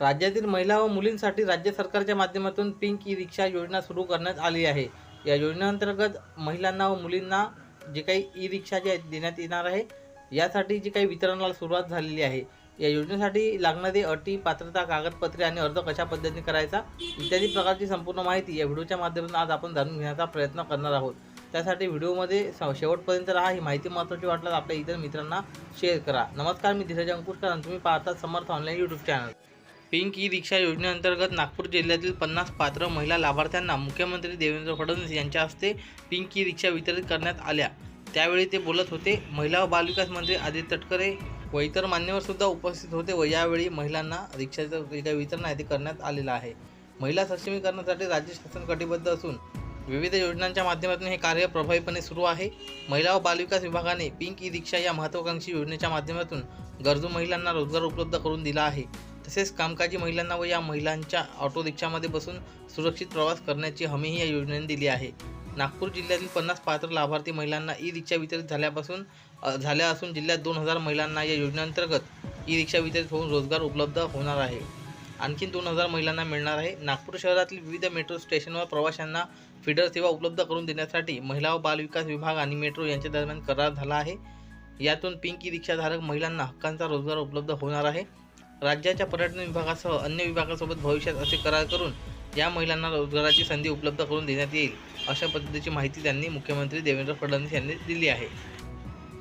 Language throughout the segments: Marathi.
राज्यातील महिला व मुलींसाठी राज्य सरकारच्या माध्यमातून पिंक ई रिक्षा योजना सुरू करण्यात आली आहे. या योजनेअंतर्गत महिलांना व मुलींना जे काही ई रिक्षा जे आहेत देण्यात येणार आहे यासाठी जी काही वितरणाला सुरुवात झालेली आहे या योजनेसाठी लागणारी अटी पात्रता कागदपत्रे आणि अर्ज कशा पद्धतीने करायचा इत्यादी प्रकारची संपूर्ण माहिती या व्हिडिओच्या माध्यमातून आज आपण जाणून घेण्याचा प्रयत्न करणार आहोत. त्यासाठी व्हिडिओमध्ये स- शेवटपर्यंत राहा ही माहिती महत्त्वाची वाटल्यास आपल्या इतर मित्रांना शेअर करा. नमस्कार मी धीरज अंकुशकर आणि तुम्ही पाहता Samarth online YouTube channel pink e रिक्षा योजनेअंतर्गत नागपूर जिल्ह्यातील पन्नास पात्र महिला लाभार्थ्यांना मुख्यमंत्री देवेंद्र फडणवीस यांच्या हस्ते पिंक ई रिक्षा वितरित करण्यात आल्या. त्यावेळी ते बोलत होते महिला व बालविकास मंत्री आदित्य तटकरे व इतर मान्यवरसुद्धा उपस्थित होते व यावेळी महिलांना रिक्षाचं जे काही वितरण आहे ते करण्यात आलेलं आहे. महिला सक्षमीकरणासाठी राज्य शासन कटिबद्ध असून विविध योजनांच्या माध्यमातून हे कार्य प्रभावीपणे सुरू आहे. महिला व बालविकास विभागाने पिंक ई रिक्षा या महत्त्वाकांक्षी योजनेच्या माध्यमातून गरजू महिलांना रोजगार उपलब्ध करून दिला आहे. तसेच कामकाजी महिलांना व या महिलांच्या ऑटो रिक्षामध्ये बसून सुरक्षित प्रवास करण्याची हमीही या योजनेने दिली आहे. नागपूर जिल्ह्यातील पन्नास पात्र लाभार्थी महिलांना ई रिक्षा वितरित झाल्यापासून झाल्या असून जिल्ह्यात दोन हजार महिलांना या योजनेअंतर्गत ई रिक्षा वितरित होऊन रोजगार उपलब्ध होणार आहे. आणखी दोन हजार महिलांना मिळणार आहे. नागपूर शहरातील विविध मेट्रो स्टेशनवर प्रवाशांना फीडर सेवा उपलब्ध करून देण्यासाठी महिला व बालविकास विभाग आणि मेट्रो यांच्या दरम्यान करार झाला आहे. यातून पिंक ई रिक्षाधारक महिलांना हक्कांचा रोजगार उपलब्ध होणार आहे. राज्याच्या पर्यटन विभागासह अन्य विभागासोबत भविष्यात असे करार करून या महिलांना रोजगाराची संधी उपलब्ध करून देण्यात येईल अशा पद्धतीची माहिती त्यांनी मुख्यमंत्री देवेंद्र फडणवीस यांनी दिली आहे.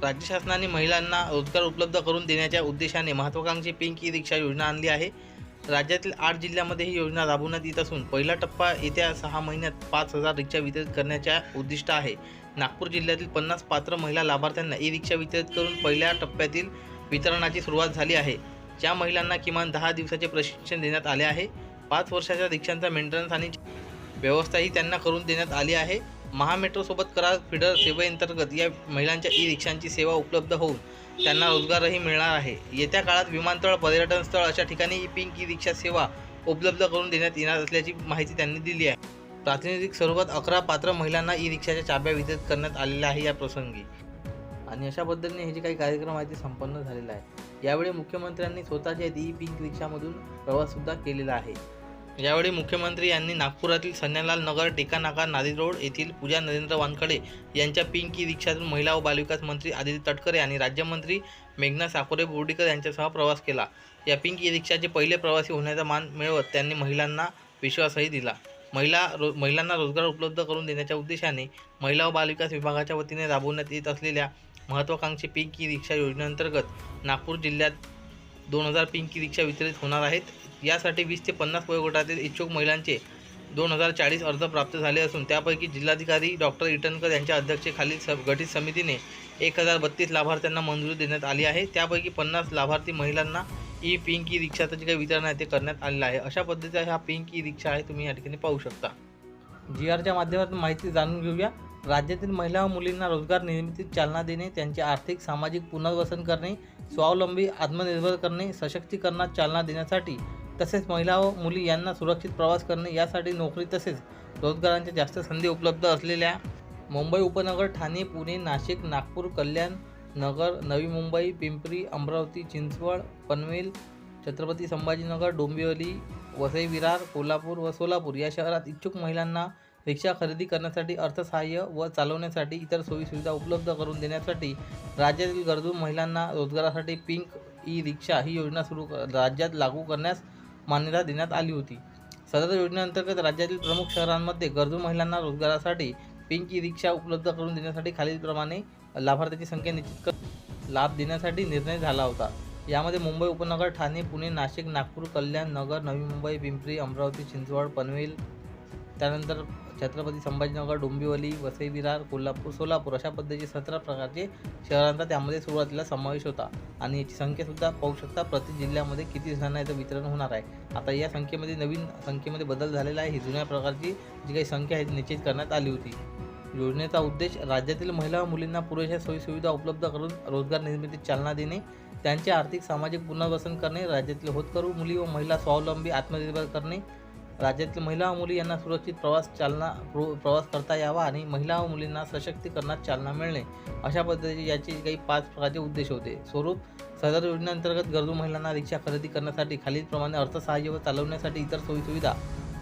राज्य शासनाने महिलांना रोजगार उपलब्ध करून देण्याच्या उद्देशाने महत्त्वाकांक्षी पिंक ई रिक्षा योजना आणली आहे. राज्यातील आठ जिल्ह्यामध्ये ही योजना राबवण्यात येत असून पहिला टप्पा येत्या सहा महिन्यात पाच हजार रिक्षा वितरित करण्याच्या उद्दिष्ट आहे. नागपूर जिल्ह्यातील पन्नास पात्र महिला लाभार्थ्यांना ई रिक्षा वितरित करून पहिल्या टप्प्यातील वितरणाची सुरुवात झाली आहे. ज्या महिलांना किमान दहा दिवसाचे प्रशिक्षण देण्यात आले आहे पाच वर्षाच्या रिक्षांचा मेंटेनन्स आणि व्यवस्थाही त्यांना करून देण्यात आली आहे. महामेट्रोसोबत करार फिडर सेवेअंतर्गत या महिलांच्या ई रिक्षांची सेवा उपलब्ध होऊन त्यांना रोजगारही मिळणार आहे. येत्या काळात विमानतळ पर्यटन स्थळ अशा ठिकाणी ई पिंक ई रिक्षा सेवा उपलब्ध करून देण्यात येणार असल्याची माहिती त्यांनी दिली आहे. प्रातिनिधिक स्वरूपात अकरा पात्र महिलांना ई रिक्षाच्या चाब्या वितरित करण्यात आलेल्या आहे या प्रसंगी. आणि अशा पद्धतीने हे जे काही कार्यक्रम आहे ते संपन्न झालेला आहे. यावेळी मुख्यमंत्र्यांनी स्वतःच्या ई पिंक रिक्षामधून प्रवाससुद्धा केलेला आहे. यावेळी मुख्यमंत्री यांनी नागपुरातील सन्यालाल नगर टेकानाका नादी रोड येथील पूजा नरेंद्र वानखडे यांच्या पिंक ई रिक्षातून महिला व बालविकास मंत्री आदित्य तटकरे आणि राज्यमंत्री मेघना साकोरे बोर्डीकर यांच्यासह प्रवास केला. या पिंक ई रिक्षाचे पहिले प्रवासी होण्याचा मान मिळवत त्यांनी महिलांना विश्वासही दिला. महिला रो महिलांना रोजगार उपलब्ध करून देण्याच्या उद्देशाने महिला व बालविकास विभागाच्या वतीने राबवण्यात येत असलेल्या महत्त्वाकांक्षी पिंक ई रिक्षा योजनेअंतर्गत नागपूर जिल्ह्यात दोन हजार पिंकी रिक्षा वितरित होणार आहेत. यासाठी वीस ते पन्नास वयोगटातील इच्छुक महिलांचे दोन हजार चाळीस अर्ज प्राप्त झाले असून त्यापैकी जिल्हाधिकारी डॉक्टर इटनकर यांच्या अध्यक्षतेखालील स गठित समितीने एक हजार बत्तीस लाभार्थ्यांना मंजुरी देण्यात आली आहे. त्यापैकी पन्नास लाभार्थी महिलांना ई पिंक ई रिक्षाचं जे काही वितरण आहे ते करण्यात आलेलं आहे. अशा पद्धतीचा हा पिंक ई रिक्षा आहे तुम्ही या ठिकाणी पाहू शकता. जी आरच्या माध्यमातून माहिती जाणून घेऊया. राज्यातील महिला व मुलींना रोजगार निर्मितीत चालना देणे त्यांचे आर्थिक सामाजिक पुनर्वसन करणे स्वावलंबी आत्मनिर्भर करणे सशक्तीकरणात चालना देण्यासाठी तसेच महिला व मुली यांना सुरक्षित प्रवास करणे यासाठी नोकरी तसेच रोजगारांच्या जास्त संधी उपलब्ध असलेल्या मुंबई उपनगर ठाणे पुणे नाशिक नागपूर कल्याण नगर नवी मुंबई पिंपरी अमरावती चिंचवड पनवेल छत्रपती संभाजीनगर डोंबिवली वसई विरार कोल्हापूर व सोलापूर या शहरात इच्छुक महिलांना रिक्षा खरेदी करण्यासाठी अर्थसहाय्य व चालवण्यासाठी इतर सोयीसुविधा उपलब्ध करून देण्यासाठी राज्यातील गरजू महिलांना रोजगारासाठी पिंक ई रिक्षा ही योजना सुरू क- राज्यात लागू करण्यास मान्यता देण्यात आली होती. सदर योजनेअंतर्गत राज्यातील प्रमुख शहरांमध्ये गरजू महिलांना रोजगारासाठी पिंक ई रिक्षा उपलब्ध करून देण्यासाठी खालीलप्रमाणे लाभार्थ्यांची संख्या निश्चित कर लाभ देण्यासाठी निर्णय झाला होता. यामध्ये मुंबई उपनगर ठाणे पुणे नाशिक नागपूर कल्याण नगर नवी मुंबई पिंपरी अमरावती चिंचवड पनवेल त्यानंतर छत्रपती संभाजीनगर डोंबिवली वसई विरार कोल्हापूर सोलापूर अशा पद्धतीचे सतरा प्रकारचे शहरांचा त्यामध्ये सुरुवातीला समावेश होता. आणि याची संख्यासुद्धा पाहू शकता प्रति जिल्ह्यामध्ये किती जणांना याचं वितरण होणार आहे. आता या संख्येमध्ये नवीन संख्येमध्ये बदल झालेला आहे. ही जुन्या प्रकारची जी काही संख्या आहे ती निश्चित करण्यात आली होती. योजनेचा उद्देश राज्यातील महिला व मुलींना पुरेशा सोयीसुविधा उपलब्ध करून रोजगार निर्मितीत चालना देणे त्यांचे आर्थिक सामाजिक पुनर्वसन करणे राज्यातील होतकरू मुली व महिला स्वावलंबी आत्मनिर्भर करणे राज्यातील महिला व मुली यांना सुरक्षित प्रवास चालना प्रो प्रवास करता यावा आणि महिला व मुलींना सशक्तीकरणात चालना मिळणे अशा पद्धतीचे याचे काही पाच प्रकारचे उद्देश होते. स्वरूप सदर योजनेअंतर्गत गरजू महिलांना रिक्षा खरेदी करण्यासाठी खालीलप्रमाणे अर्थसहाय्य व चालवण्यासाठी इतर सोयीसुविधा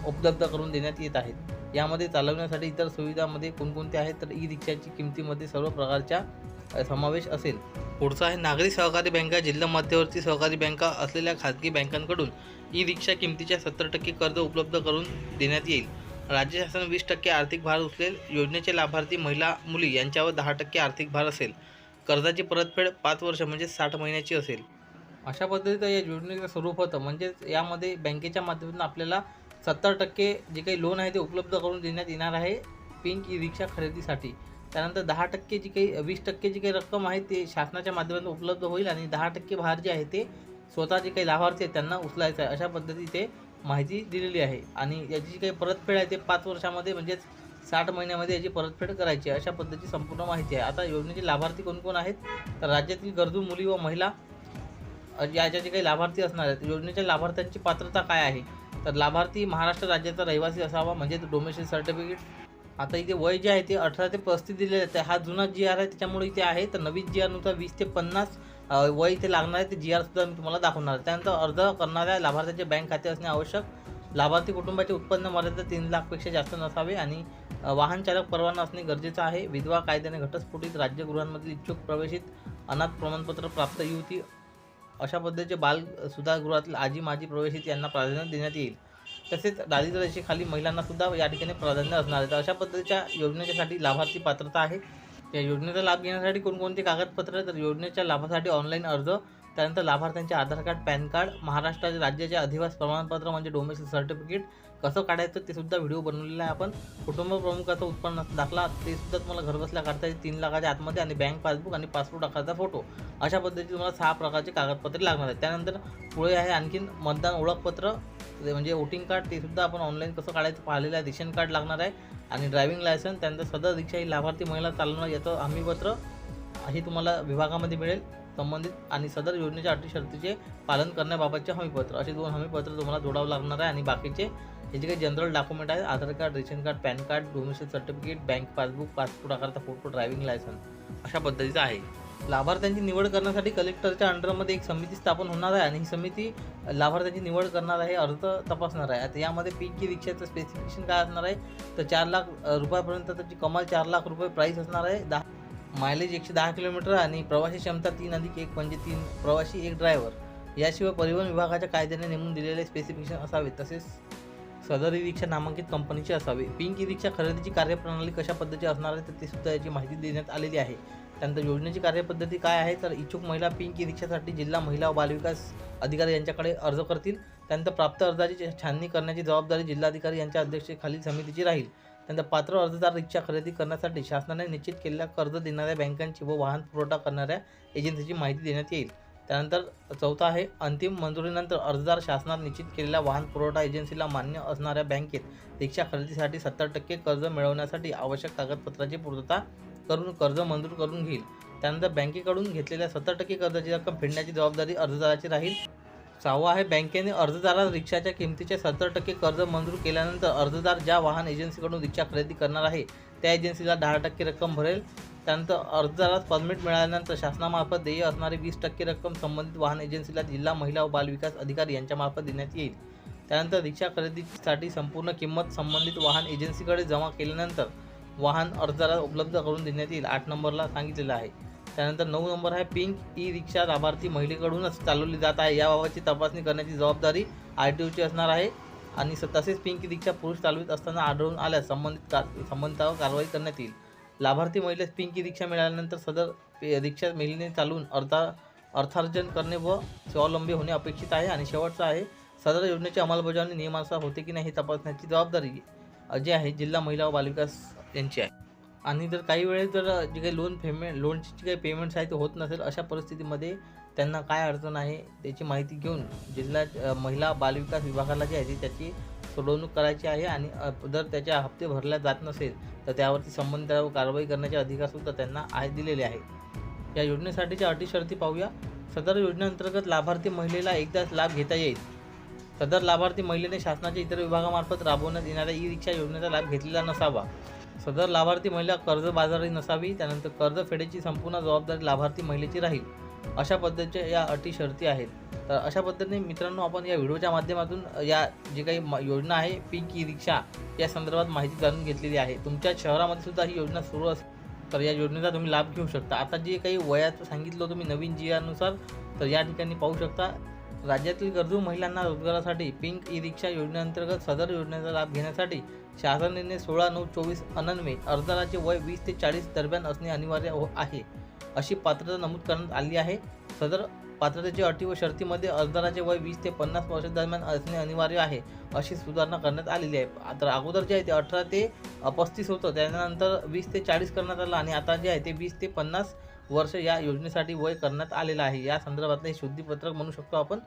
उपलब्ध करून देण्यात येत आहेत. यामध्ये चालवण्यासाठी इतर सुविधामध्ये कोणकोणत्या आहेत तर ई रिक्षाची किमतीमध्ये सर्व प्रकारच्या समावेश असेल. पुढचा आहे नागरी सहकारी बँका जिल्हा मध्यवर्ती सहकारी बँका असलेल्या खाजगी बँकांकडून ई रिक्षा किमतीच्या सत्तर टक्के कर्ज उपलब्ध करून देण्यात येईल. राज्य शासन वीस टक्के आर्थिक भार उचलेल. योजनेचे लाभार्थी महिला मुली यांच्यावर दहा टक्के आर्थिक भार असेल. कर्जाची परतफेड पाच वर्ष म्हणजे साठ महिन्याची असेल. अशा पद्धतीचं या योजनेचं स्वरूप होतं. म्हणजेच यामध्ये बँकेच्या माध्यमातून आपल्याला सत्तर टक्के जे काही लोन आहे ते उपलब्ध करून देण्यात येणार आहे पिंक ई रिक्षा खरेदीसाठी. त्यानंतर दहा टक्के जी काही वीस टक्के जी काही रक्कम आहे ते शासनाच्या माध्यमातून उपलब्ध होईल आणि दहा टक्के भार जे आहे ते स्वतः जे काही लाभार्थी आहेत त्यांना उचलायचं आहे. अशा पद्धती ते माहिती दिलेली आहे. आणि याची जी काही परतफेड आहे ते पाच वर्षामध्ये म्हणजेच साठ महिन्यामध्ये याची परतफेड करायची आहे. अशा पद्धतीची संपूर्ण माहिती आहे. आता योजनेचे लाभार्थी कोण कोण आहेत? तर राज्यातील गरजू मुली व महिला याच्या जे काही लाभार्थी असणार आहेत योजनेच्या लाभार्थ्यांची पात्रता काय आहे? तर लाभार्थी महाराष्ट्र राज्याचा रहिवासी असावा म्हणजे डोमेशन सर्टिफिकेट आता इथे वय जे आहे ते अठरा ते पस्तीस दिले जाते हा जुना जी आर आहे त्याच्यामुळे इथे आहे. तर नवीन जी आरनुसार वीस ते पन्नास वय इथे लागणार आहे. ते जी आर सुद्धा मी तुम्हाला दाखवणार आहे. त्यानंतर अर्ज करणाऱ्या लाभार्थ्याचे बँक खाते असणे आवश्यक. लाभार्थी कुटुंबाचे उत्पन्न मर्यादा तीन लाखपेक्षा जास्त नसावे आणि वाहनचालक वाहन चालक परवाना असणे गरजेचं आहे. विधवा कायद्याने घटस्फोटित राज्यगृहांमधील इच्छुक प्रवेशित अनाथ प्रमाणपत्र प्राप्त युवती अशा पद्धतीचे बाल सुधारगृहातील आजी माजी प्रवेशित यांना प्राधान्य देण्यात येईल. तसेच दारिद्र्य रेषेखाली या ठिकाणी प्राधान्य असणार आहे. तर अशा पद्धतीच्या योजनेच्यासाठी लाभार्थी पात्रता आहे. या योजनेचा लाभ घेण्यासाठी कोणकोणती कागदपत्र तर योजनेच्या लाभासाठी ऑनलाईन अर्ज त्यानंतर लाभार्थ्यांचे आधार कार्ड पॅन कार्ड महाराष्ट्राच्या राज्याचे अधिवास प्रमाणपत्र म्हणजे डोमेस्टिक सर्टिफिकेट कसं काढायचं ते सुद्धा व्हिडिओ बनवलेला आहे आपण. कुटुंब प्रमुखाचं उत्पन्न दाखला ते सुद्धा तुम्हाला घरबसल्या काढता येईल. तीन लाखाच्या आतमध्ये आणि बँक पासबुक आणि पासपोर्ट आकाराचा फोटो अशा पद्धतीने तुम्हाला सहा प्रकारचे कागदपत्रे लागणार आहेत. त्यानंतर पुढे आहे आणखीन मतदान ओळखपत्र म्हणजे वोटिंग कार्ड ते सुद्धा आपण ऑनलाईन कसं काढायचं पाहिलेलं आहे. रेशन कार्ड लागणार आहे आणि ड्रायव्हिंग लायसन्स त्यानंतर सदर रिक्षा ही लाभार्थी महिला चालवणार याचं हमीपत्र हे तुम्हाला विभागामध्ये मिळेल. संबंधित आणि सदर योजनेच्या अटी शर्तीचे पालन करण्याबाबतचे हमीपत्र. असे दोन हमीपत्र तुम्हाला जोडावं लागणार आहे आणि बाकीचे हे जे काही जनरल डॉक्युमेंट आहेत Aadhaar card ration card PAN card domestic certificate bank passbook passport आकारचा photo driving licence अशा पद्धतीचा आहे. लाभार्थ्यांची निवड करण्यासाठी कलेक्टरच्या अंडरमध्ये एक समिती स्थापन होणार आहे आणि ही समिती लाभार्थ्यांची निवड करणार आहे अर्ज तपासणार आहे. आता यामध्ये पीक की रिक्षाचं स्पेसिफिकेशन काय असणार आहे? तर चार लाख रुपयापर्यंत त्याची कमाल चार लाख रुपये प्राईस असणार आहे. दहा मायलेज एकशे दहा किलोमीटर आणि प्रवासी क्षमता तीन अधिक एक म्हणजे तीन प्रवासी एक ड्रायव्हर याशिवाय परिवहन विभागाच्या कायद्याने नेमून दिलेले स्पेसिफिकेशन असावे तसेच सदर ई रिक्षा नामांकित कंपनीची असावी. पिंक ई रिक्षा खरेदीची कार्यप्रणाली कशा पद्धतीची असणार आहे तर ती सुद्धा याची माहिती देण्यात आलेली आहे. त्यानंतर योजनेची कार्यपद्धती काय आहे तर इच्छुक महिला पिंक ई रिक्षासाठी जिल्हा महिला व बालविकास अधिकारी यांच्याकडे अर्ज करतील. त्यानंतर प्राप्त अर्जाची छाननी करण्याची जबाबदारी जिल्हाधिकारी यांच्या अध्यक्षतेखालील समितीची राहील. त्यानंतर पात्र अर्जदार रिक्षा खरेदी करण्यासाठी शासनाने निश्चित केलेल्या कर्ज देणाऱ्या बँकांची व वाहन पुरवठा करणाऱ्या एजन्सीची माहिती देण्यात येईल. त्यानंतर चौथा आहे अंतिम मंजुरीनंतर अर्जदार शासनात निश्चित केलेल्या वाहन पुरवठा एजन्सीला मान्य असणाऱ्या बँकेत रिक्षा खरेदीसाठी सत्तर टक्के कर्ज मिळवण्यासाठी आवश्यक कागदपत्राची पूर्तता करून कर्ज मंजूर करून घेईल. त्यानंतर बँकेकडून घेतलेल्या सत्तर टक्के कर्जाची रक्कम फेडण्याची जबाबदारी अर्जदाराची राहील. सहावा आहे. बँकेने अर्जदाराला रिक्षाच्या किमतीचे सत्तर टक्के कर्ज मंजूर केल्यानंतर अर्जदार ज्या वाहन एजन्सीकडून रिक्षा खरेदी करणार आहे त्या एजन्सीला दहा टक्के रक्कम भरेल. त्यानंतर अर्जदारास परमिट मिळाल्यानंतर शासनामार्फत देय असणारी वीस टक्के रक्कम संबंधित वाहन एजन्सीला जिल्हा महिला व बालविकास अधिकारी यांच्यामार्फत देण्यात येईल. त्यानंतर रिक्षा खरेदीसाठी संपूर्ण किंमत संबंधित वाहन एजन्सीकडे जमा केल्यानंतर वाहन अर्जदाराला उपलब्ध करून देण्यात येईल आठ नंबरला सांगितलेलं आहे. त्यानंतर नऊ नंबर आहे पिंक ई रिक्षा लाभार्थी महिलेकडूनच चालवली जात आहे. याबाबतची तपासणी करण्याची जबाबदारी आर टी ओची असणार आहे. आणि स तसेच पिंक ई रिक्षा पुरुष चालवित असताना आढळून आल्यास संबंधित का संबंधितावर कारवाई करण्यात येईल. लाभार्थी महिलेस पिंक ई रिक्षा मिळाल्यानंतर सदर पे- रिक्षा महिलेने चालवून अर्था अर्थार्जन करणे व स्वावलंबी होणे अपेक्षित आहे आणि शेवटचं आहे सदर योजनेची अंमलबजावणी नियमानुसार होते की नाही हे तपासण्याची जबाबदारी जी आहे जिल्हा महिला व बालविकास यांची आहे. आणि जर काही वेळेस जर जे काही लोन पेमेंट लोनची जी काही पेमेंट्स आहे ते होत नसेल अशा परिस्थितीमध्ये त्यांना काय अडचण आहे त्याची माहिती घेऊन जिल्हा महिला बालविकास विभागाला जी आहे ती त्याची सोडवणूक करायची आहे आणि जर त्याच्या हप्ते भरल्या जात नसेल तर त्यावरती संबंधित कारवाई करण्याचे अधिकारसुद्धा त्यांना आहे दिलेले आहे या योजनेसाठीच्या अटी शर्ती पाहूया. सदर योजनेअंतर्गत लाभार्थी महिलेला एकदाच लाभ घेता येईल. सदर लाभार्थी महिलेने शासनाच्या इतर विभागामार्फत राबवण्यात येणाऱ्या ई रिक्षा योजनेचा लाभ घेतलेला नसावा. सदर लाभार्थी महिला कर्जबाजारी नसावी त्यानंतर कर्ज फेडेची संपूर्ण जबाबदारी लाभार्थी महिलेची राहील अशा पद्धतीच्या या अटी शर्ती आहेत. तर अशा पद्धतीने मित्रांनो आपण या व्हिडिओच्या माध्यमातून या जी काही म- योजना आहे पिंक ई रिक्षा या संदर्भात माहिती जाणून घेतलेली आहे. तुमच्या शहरामध्ये सुद्धा ही योजना सुरू अस तर या योजनेचा तुम्ही लाभ घेऊ शकता. आता जे काही वयाचं सांगितलं तुम्ही नवीन जियानुसार तर या ठिकाणी पाहू शकता राज्यातील गरजू महिलांना रोजगारासाठी पिंक ई रिक्षा योजनेअंतर्गत सदर योजनेचा लाभ घेण्यासाठी शासनाने सोळा नऊ चोवीस अनन्वे अर्जदाराचे वय वीस ते चाळीस दरम्यान असणे अनिवार्य हो- आहे. अशी पात्रता नमूद करण्यात आली आहे. सदर पात्रतेच्या अटी व शर्तीमध्ये अर्जदाराचे वय वीस ते पन्नास वर्ष दरम्यान असणे अनिवार्य आहे अशी सुधारणा करण्यात आलेली आहे. तर अगोदर जे आहे ते अठरा ते पस्तीस होतं. त्यानंतर वीस ते चाळीस करण्यात आलं आणि आता जे आहे ते वीस ते पन्नास वर्ष या योजनेसाठी वय करण्यात आलेलं आहे. या संदर्भातलं हे शुद्धीपत्रक म्हणू शकतो आपण.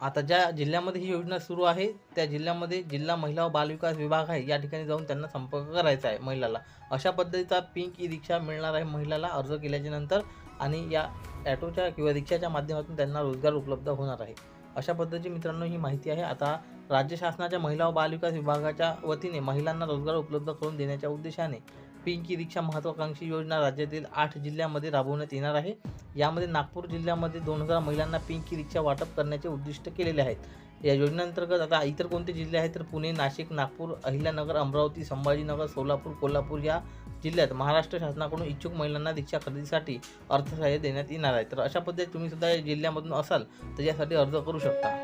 आता ज्या जिल्ह्यामध्ये ही योजना सुरू आहे त्या जिल्ह्यामध्ये जिल्हा महिला व बालविकास विभाग आहे या ठिकाणी जाऊन त्यांना संपर्क करायचा आहे महिलाला. अशा पद्धतीचा पिंक ई रिक्षा मिळणार आहे महिलाला अर्ज केल्याच्यानंतर आणि या ॲटोच्या किंवा रिक्षाच्या माध्यमातून त्यांना रोजगार उपलब्ध होणार आहे. अशा पद्धतीची मित्रांनो ही माहिती आहे. आता राज्य शासनाच्या महिला व बालविकास विभागाच्या वतीने महिलांना रोजगार उपलब्ध करून देण्याच्या उद्देशाने पिंकी रिक्षा महत्त्वाकांक्षी योजना राज्यातील आठ जिल्ह्यामध्ये राबवण्यात येणार आहे. यामध्ये नागपूर जिल्ह्यामध्ये दोन हजार महिलांना पिंकी रिक्षा वाटप करण्याचे उद्दिष्ट केलेले आहेत. या योजनेअंतर्गत आता इतर कोणते जिल्हे आहेत तर पुणे नाशिक नागपूर अहिल्यानगर अमरावती संभाजीनगर सोलापूर कोल्हापूर या जिल्ह्यात महाराष्ट्र शासनाकडून इच्छुक महिलांना रिक्षा खरेदीसाठी अर्थसहाय्य देण्यात येणार आहे. तर अशा पद्धतीत तुम्ही सुद्धा या जिल्ह्यामधून असाल तर यासाठी अर्ज करू शकता.